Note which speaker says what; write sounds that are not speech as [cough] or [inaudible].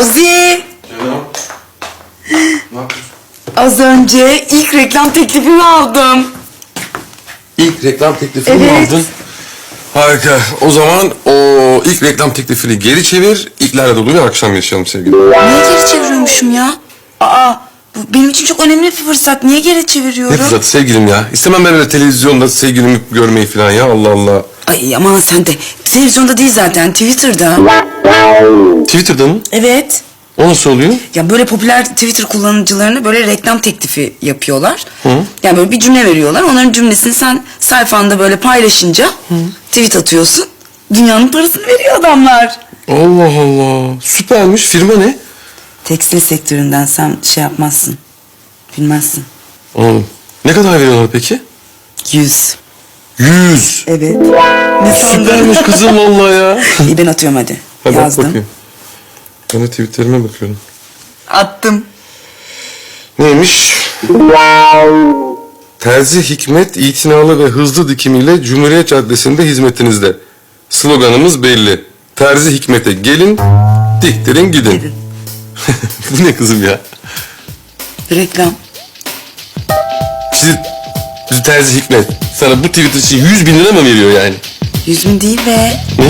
Speaker 1: Ozi!
Speaker 2: Canım. ne yapıyorsun?
Speaker 1: Az önce ilk reklam teklifimi aldım.
Speaker 2: İlk reklam teklifini mi
Speaker 1: Evet.
Speaker 2: aldın? Harika. O zaman o ilk reklam teklifini geri çevir. İlklerle dolu bir akşam yaşayalım sevgilim.
Speaker 1: Niye geri çeviriyormuşum ya? Aa, bu benim için çok önemli bir fırsat. Niye geri
Speaker 2: Ne
Speaker 1: çeviriyorum?
Speaker 2: fırsatı sevgilim ya. İstemem ben öyle televizyonda sevgilimi görmeyi falan ya. Allah Allah.
Speaker 1: Ay aman sen de. Televizyonda değil zaten, Twitter'da.
Speaker 2: Twitter'da mı?
Speaker 1: Evet.
Speaker 2: O nasıl oluyor?
Speaker 1: Ya böyle popüler Twitter kullanıcılarına böyle reklam teklifi yapıyorlar.
Speaker 2: Hı.
Speaker 1: Yani böyle bir cümle veriyorlar. Onların cümlesini sen sayfanda böyle paylaşınca tweet atıyorsun. Dünyanın parasını veriyor adamlar.
Speaker 2: Allah Allah. Süpermiş. Firma ne?
Speaker 1: Tekstil sektöründen sen şey yapmazsın. Bilmezsin.
Speaker 2: Anladım. Ne kadar veriyorlar peki?
Speaker 1: Yüz.
Speaker 2: Yüz.
Speaker 1: Evet. Ne sandın?
Speaker 2: Süpermiş kızım vallahi ya. [laughs]
Speaker 1: İyi ben atıyorum hadi.
Speaker 2: Hadi bak
Speaker 1: Yazdım.
Speaker 2: bakayım. Ben de Twitter'ime bakıyorum.
Speaker 1: Attım.
Speaker 2: Neymiş? Terzi Hikmet itinalı ve hızlı dikimiyle Cumhuriyet Caddesi'nde hizmetinizde. Sloganımız belli. Terzi Hikmet'e gelin, diktirin gidin.
Speaker 1: Gidin. [laughs]
Speaker 2: Bu ne kızım ya?
Speaker 1: Reklam.
Speaker 2: Bizi Terzi Hikmet sana bu Twitter için 100 bin lira mı veriyor yani?
Speaker 1: Yüz bin değil be.
Speaker 2: Ne?